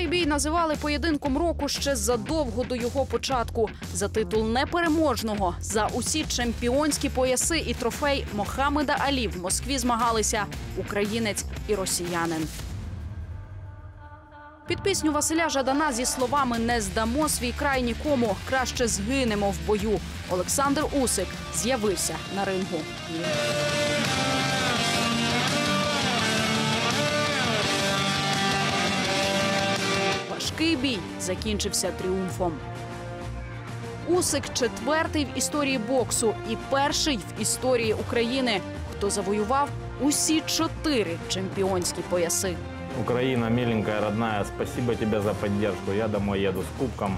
бій називали поєдинком року ще задовго до його початку. За титул непереможного, за усі чемпіонські пояси і трофей Мохамеда Алі в Москві змагалися українець і росіянин. Під пісню Василя Жадана зі словами Не здамо свій край нікому, краще згинемо в бою. Олександр Усик з'явився на рингу. Важкий бій закінчився тріумфом. Усик четвертий в історії боксу і перший в історії України, хто завоював усі чотири чемпіонські пояси. Україна миленькая, родная, спасибо тебе за поддержку. Я домой еду з кубком.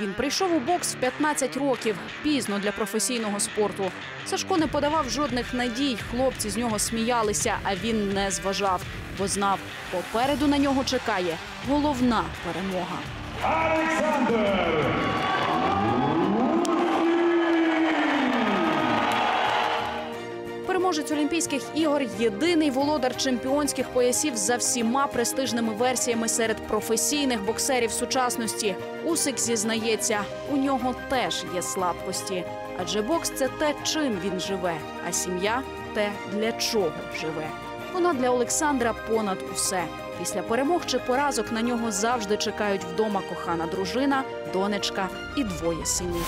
Він прийшов у бокс в 15 років, пізно для професійного спорту. Сашко не подавав жодних надій. Хлопці з нього сміялися, а він не зважав, бо знав, попереду на нього чекає головна перемога. Переможець Олімпійських ігор єдиний володар чемпіонських поясів за всіма престижними версіями серед професійних боксерів сучасності. Усик зізнається, у нього теж є слабкості, адже бокс це те, чим він живе, а сім'я те, для чого живе. Вона для Олександра понад усе. Після перемог чи поразок на нього завжди чекають вдома кохана дружина, донечка і двоє синів.